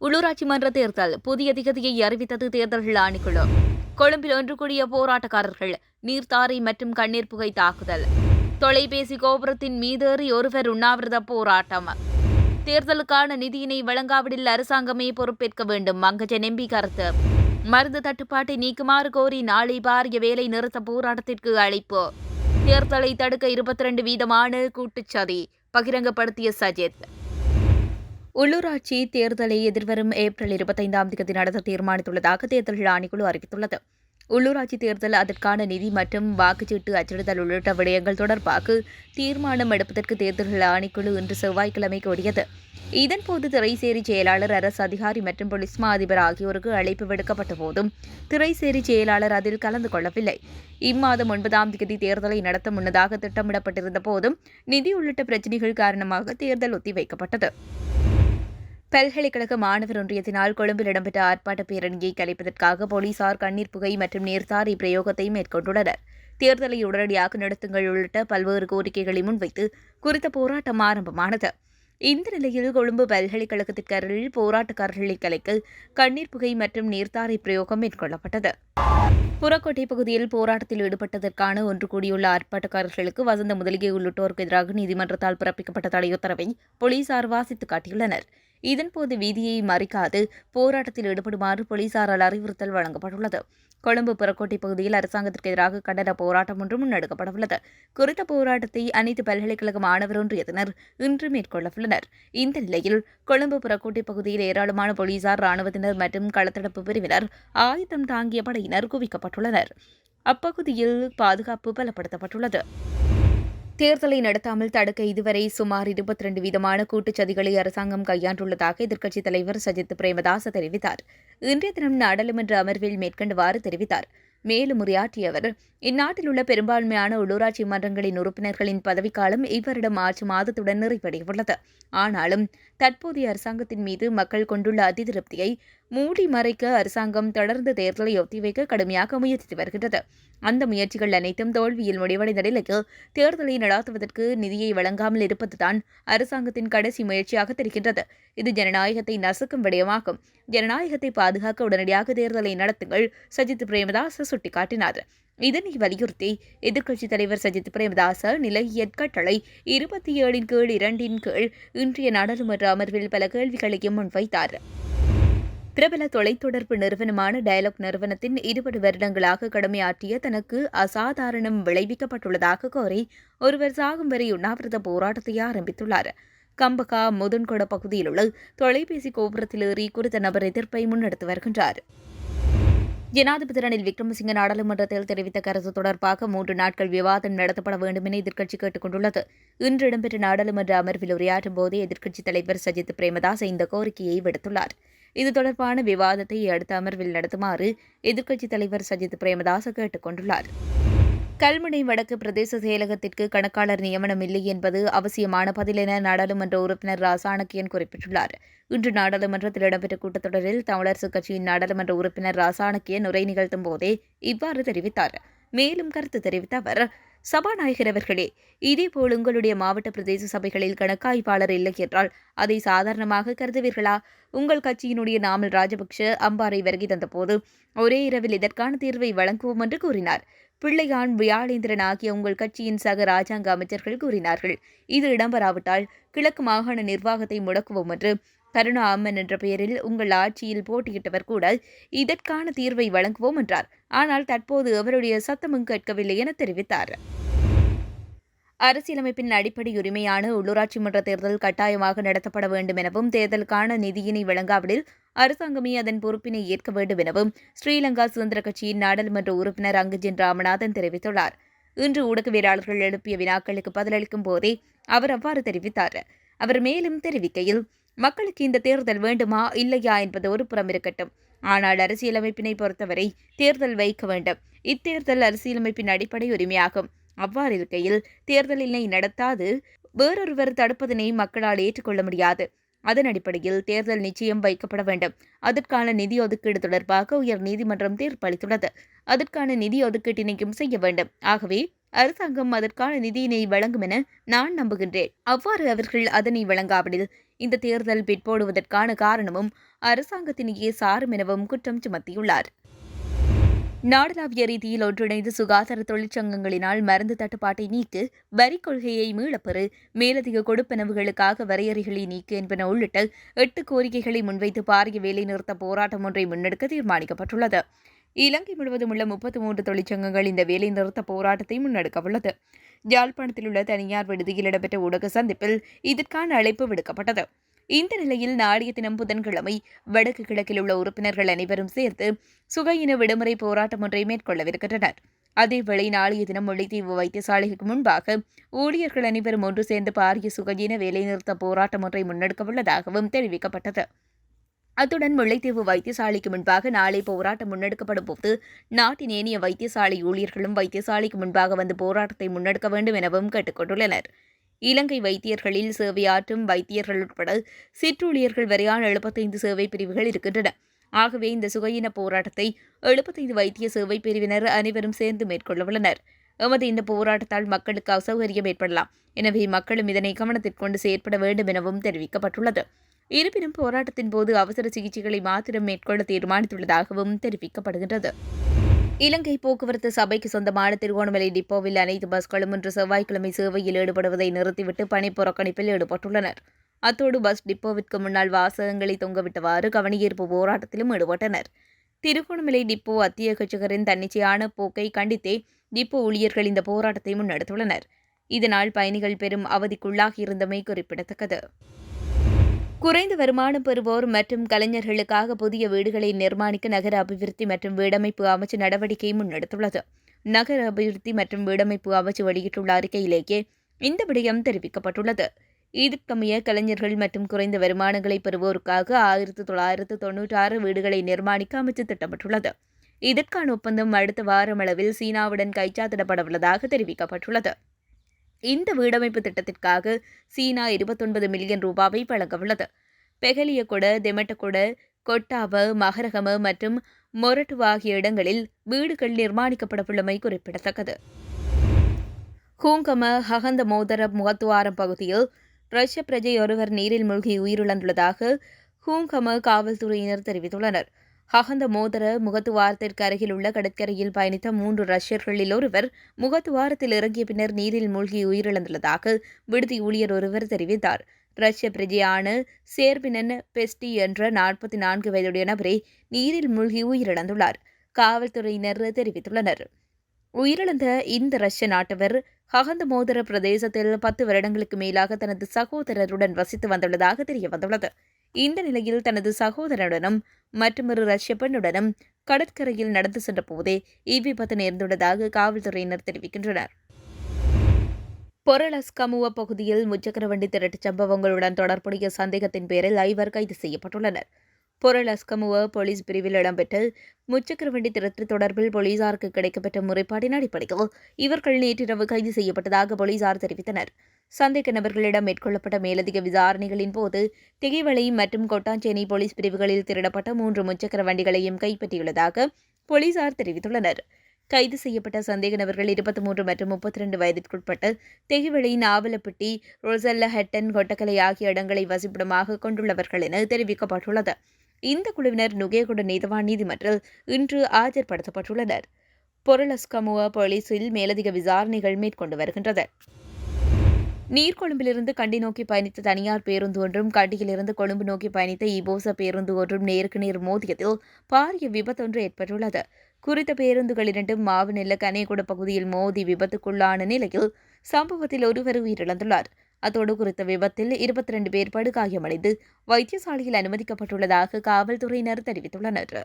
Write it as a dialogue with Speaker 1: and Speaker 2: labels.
Speaker 1: உள்ளூராட்சி மன்ற தேர்தல் புதிய திகதியை அறிவித்தது தேர்தல்கள் ஆணைக்குழு. கொழும்பில் ஒன்று கூடிய போராட்டக்காரர்கள் நீர்த்தாரை மற்றும் கண்ணீர் புகை தாக்குதல். தொலைபேசி கோபுரத்தின் மீதேறி ஒருவர் உண்ணாவிரத போராட்டம். தேர்தலுக்கான நிதியினை வழங்காவிடில் அரசாங்கமே பொறுப்பேற்க வேண்டும் மங்கஜன் எம்பி கருத்து. மருந்து தட்டுப்பாட்டை நீக்குமாறு கோரி நாளை பாரிய வேலை நிறுத்த போராட்டத்திற்கு அழைப்பு. தேர்தலை தடுக்க இருபத்தி ரெண்டு வீதமான கூட்டுச்சதி பகிரங்கப்படுத்திய சஜித். உள்ளூராட்சி தேர்தலை எதிர்வரும் ஏப்ரல் இருபத்தைந்தாம் தேதி நடத்த தீர்மானித்துள்ளதாக தேர்தல்கள் ஆணைக்குழு அறிவித்துள்ளது. உள்ளூராட்சி தேர்தல் அதற்கான நிதி மற்றும் வாக்குச்சீட்டு அச்சிடுதல் உள்ளிட்ட விடயங்கள் தொடர்பாக தீர்மானம் எடுப்பதற்கு தேர்தல்கள் ஆணைக்குழு இன்று செவ்வாய்க்கிழமை கூடியது இதன்போது திரைசேரி செயலாளர் அரசு அதிகாரி மற்றும் போலீஸ் மா அதிபர் ஆகியோருக்கு அழைப்பு விடுக்கப்பட்ட போதும் திரைசேரி செயலாளர் அதில் கலந்து கொள்ளவில்லை. இம்மாதம் ஒன்பதாம் தேதி தேர்தலை நடத்த முன்னதாக திட்டமிடப்பட்டிருந்த போதும் நிதி உள்ளிட்ட பிரச்சினைகள் காரணமாக தேர்தல் ஒத்திவைக்கப்பட்டது. பல்கலைக்கழக மாணவர் ஒன்றியத்தினால் கொழும்பில் இடம்பெற்ற ஆர்ப்பாட்ட பேரணியை கலைப்பதற்காக போலீசார் கண்ணீர் புகை மற்றும் நேர்த்தாரி பிரயோகத்தை மேற்கொண்டுள்ளனர். தேர்தலை உடனடியாக நடத்துங்கள் உள்ளிட்ட பல்வேறு கோரிக்கைகளை முன்வைத்து குறித்த போராட்டம் ஆரம்பமானது. இந்த நிலையில் கொழும்பு பல்கலைக்கழகத்திற்கரில் போராட்டக்காரர்களை கலைக்க கண்ணீர் புகை மற்றும் நீர்த்தாரை பிரயோகம் மேற்கொள்ளப்பட்டது. புறக்கோட்டை பகுதியில் போராட்டத்தில் ஈடுபட்டதற்கான ஒன்று கூடியுள்ள ஆர்ப்பாட்டக்காரர்களுக்கு வசந்த முதலிகை உள்ளிட்டோருக்கு எதிராக நீதிமன்றத்தால் பிறப்பிக்கப்பட்ட தடை உத்தரவை போலீசார் வாசித்து காட்டியுள்ளனர். இதன்போது வீதியை மறிக்காது போராட்டத்தில் ஈடுபடுமாறு போலீசாரால் அறிவுறுத்தல் வழங்கப்பட்டுள்ளது. கொழும்பு புறக்கோட்டை பகுதியில் அரசாங்கத்திற்கு எதிராக கண்டன போராட்டம் ஒன்று முன்னெடுக்கப்படவுள்ளது குறித்த போராட்டத்தை அனைத்து பல்கலைக்கழக மாணவர் ஒன்றியத்தினர் இன்று மேற்கொள்ளவுள்ளனர். இந்த நிலையில் கொழும்பு புறக்கோட்டை பகுதியில் ஏராளமான போலீசார் ராணுவத்தினர் மற்றும் களத்தடுப்பு பிரிவினர் ஆயுதம் தாங்கிய படையினர் குவிக்கப்பட்டுள்ளனர். அப்பகுதியில் பாதுகாப்பு பலப்படுத்தப்பட்டுள்ளது. தேர்தலை நடத்தாமல் தடுக்க இதுவரை சுமார் இருபத்தி ரெண்டு வீதமான கூட்டுச்சதிகளை அரசாங்கம் கையாண்டுள்ளதாக எதிர்க்கட்சித் தலைவர் சஜித் பிரேமதாச தெரிவித்தார். இன்றைய தினம் நாடாளுமன்ற அமர்வில் மேற்கண்டவாறு தெரிவித்தார். மேலும் உரையாற்றிய அவர் இந்நாட்டில் உள்ள பெரும்பான்மையான உள்ளூராட்சி மன்றங்களின் உறுப்பினர்களின் பதவிக்காலம் இவ்வருடம் மார்ச் மாதத்துடன் நிறைவடையவுள்ளது ஆனாலும் தற்போதைய அரசாங்கத்தின் மீது மக்கள் கொண்டுள்ள அதிருப்தியை மூடி மறைக்க அரசாங்கம் தொடர்ந்து தேர்தலை ஒத்திவைக்க கடுமையாக முயற்சித்து வருகின்றது. அந்த முயற்சிகள் அனைத்தும் தோல்வியில் முடிவடைந்த நிலைக்கு தேர்தலை நடாத்துவதற்கு நிதியை வழங்காமல் இருப்பதுதான் அரசாங்கத்தின் கடைசி முயற்சியாக தெரிகின்றது. இது ஜனநாயகத்தை நசுக்கும் விடயமாகும். ஜனநாயகத்தை பாதுகாக்க உடனடியாக தேர்தலை நடத்துங்கள் சஜித் பிரேமதாஸ் சுட்டிக்காட்டினார். இதனை வலியுறுத்தி எதிர்க்கட்சித் தலைவர் சஜித் பிரேமதாச நிலை கட்டளை இருபத்தி ஏழின் கீழ் இரண்டின் கீழ் இன்றைய நாடாளுமன்ற அமர்வில் பல கேள்விகளையும் முன்வைத்தார். பிரபல தொலைத்தொடர்பு நிறுவனமான டயலாக் நிறுவனத்தின் இருபது வருடங்களாக கடமையாற்றிய தனக்கு அசாதாரணம் விளைவிக்கப்பட்டுள்ளதாக கோரி ஒருவர் சாகும் வரை உண்ணாவிரத போராட்டத்தை ஆரம்பித்துள்ளார். கம்பகா முதுன்கொட பகுதியில் உள்ள தொலைபேசி கோபுரத்தில் ஏறி குறித்த நபர் எதிர்ப்பை முன்னெடுத்து வருகின்றார். ஜனாதிபதி ரணில் விக்ரமசிங்க நாடாளுமன்றத்தில் தெரிவித்த கருத்து தொடர்பாக மூன்று நாட்கள் விவாதம் நடத்தப்பட வேண்டும் என எதிர்க்கட்சி கேட்டுக் கொண்டுள்ளது இன்று இடம்பெற்ற நாடாளுமன்ற அமர்வில் உரையாற்றும் போதே எதிர்க்கட்சித் தலைவர் சஜித் பிரேமதாஸ் இந்த கோரிக்கையை விடுத்துள்ளார். இது தொடர்பான விவாதத்தை அடுத்த அமர்வில் நடத்துமாறு எதிர்க்கட்சித் தலைவர் சஜித் பிரேமதாஸ் கேட்டுக் கொண்டுள்ளார் கல்முனை வடக்கு பிரதேச செயலகத்திற்கு கணக்காளர் நியமனம் இல்லை என்பது அவசியமான பதில் என நாடாளுமன்ற உறுப்பினர் ராசாணக்கியன் குறிப்பிட்டுள்ளார். இன்று நாடாளுமன்றத்தில் இடம்பெற்ற கூட்டத்தொடரில் தமிழரசுக் கட்சியின் நாடாளுமன்ற உறுப்பினர் ராசாணக்கியன் உரை நிகழ்த்தும் போதே இவ்வாறு தெரிவித்தார். மேலும் கருத்து தெரிவித்த அவர் சபாநாயகர் அவர்களே இதேபோல் உங்களுடைய மாவட்ட பிரதேச சபைகளில் கணக்காய்வாளர் இல்லை என்றால் அதை சாதாரணமாக கருதுவீர்களா? உங்கள் கட்சியினுடைய நாமல் ராஜபக்ஷ அம்பாறை வருகை தந்தபோது ஒரே இரவில் இதற்கான தீர்வை வழங்குவோம் என்று கூறினார். பிள்ளையான் வியாழேந்திரன் ஆகிய உங்கள் கட்சியின் சக ராஜாங்க அமைச்சர்கள் கூறினார்கள். இது இடம்பெறாவிட்டால் கிழக்கு மாகாண நிர்வாகத்தை முடக்குவோம் என்று கருணா அம்மன் என்ற பெயரில் உங்கள் ஆட்சியில் போட்டியிட்டவர் கூட இதற்கான தீர்வை வழங்குவோம் என்றார். ஆனால் தற்போது அவருடைய சத்தமும் கேட்கவில்லை என தெரிவித்தார். அரசியலமைப்பின் அடிப்படை உரிமையான உள்ளூராட்சி மன்ற தேர்தல் கட்டாயமாக நடத்தப்பட வேண்டும் எனவும் தேர்தலுக்கான நிதியினை வழங்காவிடில் அரசாங்கமே அதன் பொறுப்பினை ஏற்க வேண்டும் எனவும் ஸ்ரீலங்கா சுதந்திர கட்சியின் நாடாளுமன்ற உறுப்பினர் அங்குஜின் ராமநாதன் தெரிவித்துள்ளார். இன்று ஊடகவியலாளர்கள் எழுப்பிய வினாக்களுக்கு பதிலளிக்கும் போதே அவர் அவ்வாறு தெரிவித்தார். அவர் மேலும் தெரிவிக்கையில் மக்களுக்கு இந்த தேர்தல் வேண்டுமா இல்லையா என்பது ஒரு புறம் இருக்கட்டும். ஆனால் அரசியலமைப்பினை பொறுத்தவரை தேர்தல் வைக்க வேண்டும். இத்தேர்தல் அரசியலமைப்பின் அடிப்படை உரிமையாகும். அவ்வாறு இருக்கையில் தேர்தலினை நடத்தாது வேறொருவர் தடுப்பதனை மக்களால் ஏற்றுக்கொள்ள முடியாது. அதன் அடிப்படையில் தேர்தல் நிச்சயம் வைக்கப்பட வேண்டும். அதற்கான நிதி ஒதுக்கீடு தொடர்பாக உயர் நீதிமன்றம் தீர்ப்பளித்துள்ளது. அதற்கான நிதி ஒதுக்கீட்டினையும் செய்ய வேண்டும். ஆகவே அரசாங்கம் அதற்கான நிதியினை வழங்கும் என நான் நம்புகின்றேன். அவ்வாறு அவர்கள் அதனை வழங்காவிடில் இந்த தேர்தல் பிற்போடுவதற்கான காரணமும் அரசாங்கத்தினையே சாரும் எனவும் குற்றம் சுமத்தியுள்ளார். நாடளாவிய ரீதியில் ஒன்றிணைந்து சுகாதார தொழிற்சங்கங்களினால் மருந்து தட்டுப்பாட்டை நீக்கு வரி கொள்கையை மீளப்பெறு மேலதிக கொடுப்பனவுகளுக்காக வரையறைகளை நீக்கு என்பன உள்ளிட்ட எட்டு கோரிக்கைகளை முன்வைத்து பாரிய வேலைநிறுத்த போராட்டம் ஒன்றை முன்னெடுக்க தீர்மானிக்கப்பட்டுள்ளது. இலங்கை முழுவதும் உள்ள முப்பத்தி மூன்று தொழிற்சங்கங்கள் இந்த வேலை நிறுத்த போராட்டத்தை முன்னெடுக்கவுள்ளது யாழ்ப்பாணத்தில் உள்ள தனியார் விடுதியில் இடம்பெற்ற ஊடக சந்திப்பில் இதற்கான அழைப்பு விடுக்கப்பட்டது. இந்த நிலையில் நாடிய தினம் புதன்கிழமை வடக்கு கிழக்கில் உள்ள உறுப்பினர்கள் அனைவரும் சேர்த்து சுகையின விடுமுறை போராட்டம் ஒன்றை மேற்கொள்ளவிருக்கின்றனர். அதேவேளை நாளைய தினம் முல்லைத்தீவு வைத்தியசாலைக்கு முன்பாக ஊழியர்கள் அனைவரும் ஒன்று சேர்ந்து பாரிய சுகையின வேலைநிறுத்த போராட்டம் ஒன்றை முன்னெடுக்கவுள்ளதாகவும் தெரிவிக்கப்பட்டது. அத்துடன் முல்லைத்தீவு வைத்தியசாலைக்கு முன்பாக நாளை போராட்டம் முன்னெடுக்கப்படும் போது நாட்டின் ஏனைய வைத்தியசாலை ஊழியர்களும் வைத்தியசாலைக்கு முன்பாக வந்து போராட்டத்தை முன்னெடுக்க வேண்டும் எனவும் கேட்டுக்கொண்டுள்ளனர். இலங்கை வைத்தியர்களில் சேவையாற்றும் வைத்தியர்கள் உட்பட சிற்றூழியர்கள் வரையான எழுபத்தைந்து சேவை பிரிவுகள் இருக்கின்றன. ஆகவே இந்த சுகையின போராட்டத்தை எழுபத்தைந்து வைத்திய சேவை பிரிவினர் அனைவரும் சேர்ந்து மேற்கொள்ளவுள்ளனர் எமது இந்த போராட்டத்தால் மக்களுக்கு அசௌகரியம் ஏற்படலாம். எனவே மக்களும் இதனை கவனத்திற்கொண்டு செயற்பட வேண்டும் எனவும் தெரிவிக்கப்பட்டுள்ளது. இருப்பினும் போராட்டத்தின் போது அவசர சிகிச்சைகளை மாத்திரம் மேற்கொள்ள தீர்மானித்துள்ளதாகவும் தெரிவிக்கப்படுகின்றது. இலங்கை போக்குவரத்து சபைக்கு சொந்தமான திருகோணமலை டிப்போவில் அனைத்து பஸ்களும் இன்று செவ்வாய்க்கிழமை சேவையில் ஈடுபடுவதை நிறுத்திவிட்டு பணி புறக்கணிப்பில் ஈடுபட்டுள்ளனர். அத்தோடு பஸ் டிப்போவிற்கு முன்னால் வாசகங்களை தொங்கவிட்டவாறு கவனியீர்ப்பு போராட்டத்திலும் ஈடுபட்டனர். திருகோணமலை டிப்போ அத்தியகச்சகரின் தன்னிச்சையான போக்கை கண்டித்தே டிப்போ ஊழியர்கள் இந்த போராட்டத்தை முன்னெடுத்துள்ளனர். இதனால் பயணிகள் பெரும் அவதிக்குள்ளாகியிருந்தமை குறிப்பிடத்தக்கது. குறைந்த வருமானம் பெறுவோர் மற்றும் கலைஞர்களுக்காக புதிய வீடுகளை நிர்மாணிக்க நகர அபிவிருத்தி மற்றும் வீடமைப்பு அமைச்சு நடவடிக்கை முன்னெடுத்துள்ளது. நகர அபிவிருத்தி மற்றும் வீடமைப்பு அமைச்சு வெளியிட்டுள்ள அறிக்கையிலேயே இந்த விடயம் தெரிவிக்கப்பட்டுள்ளது. இதற்கமைய கலைஞர்கள் மற்றும் குறைந்த வருமானங்களை பெறுவோருக்காக ஆயிரத்து தொள்ளாயிரத்து தொன்னூற்றி ஆறு வீடுகளை நிர்மாணிக்க அமைச்சு திட்டமிட்டுள்ளது. இதற்கான ஒப்பந்தம் அடுத்த வாரம் அளவில் சீனாவுடன் கைச்சாத்திடப்படவுள்ளதாக தெரிவிக்கப்பட்டுள்ளது. இந்த வீடமைப்பு திட்டத்திற்காக சீனா இருபத்தொன்பது மில்லியன் ரூபாவை வழங்கவுள்ளது. பெகலியகொட தெமட்டகொட கொட்டாவ மகரகம மற்றும் மொரட்டு ஆகிய இடங்களில் வீடுகள் நிர்மாணிக்கப்படவுள்ளமை குறிப்பிடத்தக்கது. ஹூங்கம ஹகந்த மோதர முகத்துவாரம் பகுதியில் ரஷ்ய பிரஜை ஒருவர் நீரில் மூழ்கி உயிரிழந்துள்ளதாக ஹூங்கம காவல்துறையினர் தெரிவித்துள்ளனர். ஹகந்த மோதர முகத்துவாரத்திற்கு அருகில் உள்ள கடற்கரையில் பயணித்த மூன்று ரஷ்யர்களில் ஒருவர் முகத்துவாரத்தில் இறங்கிய பின்னர் நீரில் மூழ்கி உயிரிழந்துள்ளதாக விடுதி ஊழியர் ஒருவர் தெரிவித்தார். ரஷ்ய பிரஜையான சேர்பினன் பெஸ்டி என்ற நாற்பத்தி நான்கு வயதுடைய நபரே நீரில் மூழ்கி உயிரிழந்துள்ளார். காவல்துறையினர் தெரிவித்துள்ளனர். உயிரிழந்த இந்த ரஷ்ய நாட்டவர் ஹகந்த மோதர பிரதேசத்தில் பத்து வருடங்களுக்கு மேலாக தனது சகோதரருடன் வசித்து வந்துள்ளதாக தெரியவந்துள்ளது. இந்த நிலையில் தனது சகோதரனுடனும் மற்றொரு ரஷ்ய பெண்ணுடனும் கடற்கரையில் நடந்து சென்ற போதே இவ்விபத்து நேர்ந்துள்ளதாக காவல்துறையினர் தெரிவிக்கின்றனர். பொரலஸ்கமுவ பகுதியில் முச்சக்கர வண்டி திரட்டு சம்பவங்களுடன் தொடர்புடைய சந்தேகத்தின் பேரில் ஐவர் கைது செய்யப்பட்டுள்ளனர். பொருளஸ்கமுவ போலீஸ் பிரிவில் இடம்பெற்ற முச்சக்கர வண்டி திரட்டு தொடர்பில் போலீசாருக்கு கிடைக்கப்பட்ட முறைப்பாட்டின் அடிப்படையில் இவர்கள் நேற்றிரவு கைது செய்யப்பட்டதாக போலீசார் தெரிவித்தனர். சந்தேக நபர்களிடம் மேற்கொள்ளப்பட்ட மேலதிக விசாரணைகளின் போது திகைவளை மற்றும் கொட்டாஞ்சேனை போலீஸ் பிரிவுகளில் திருடப்பட்ட மூன்று முச்சக்கர வண்டிகளையும் கைப்பற்றியுள்ளதாக போலீசார் தெரிவித்துள்ளனர். கைது செய்யப்பட்ட சந்தேக நபர்கள் இருபத்தி மூன்று மற்றும் முப்பத்தி ரெண்டு வயதிற்குட்பட்ட தெகிவெளி நாவலப்பட்டி ரோசல்ல ஹெட்டன் கொட்டக்கலை ஆகிய இடங்களை வசிப்பிடமாக கொண்டுள்ளவர்கள் என தெரிவிக்கப்பட்டுள்ளது. இந்த குழுவினர் நுகேகுட நீதவான் நீதிமன்றில் இன்று ஆஜர்படுத்தப்பட்டுள்ளனர். பொருளஸ்கமுவ போலீசில் மேலதிக விசாரணைகள் மேற்கொண்டு வருகின்றது நீர்கொழும்பிலிருந்து கண்டி நோக்கி பயணித்த தனியார் பேருந்து ஒன்றும் கண்டியிலிருந்து கொழும்பு நோக்கி பயணித்த இபோச பேருந்து ஒன்றும் நேருக்கு நேர் மோதியதில் பாரிய விபத்தொன்று ஏற்பட்டுள்ளது. குறித்த பேருந்துகள் இரண்டும் மாவுநெல்ல கனேகுட பகுதியில் மோதி விபத்துக்குள்ளான நிலையில் சம்பவத்தில் ஒருவர் உயிரிழந்துள்ளார். அத்தோடு குறித்த விபத்தில் இருபத்தி ரெண்டு பேர் படுகாயமடைந்து வைத்தியசாலையில் அனுமதிக்கப்பட்டுள்ளதாக காவல்துறையினர் தெரிவித்துள்ளனர்.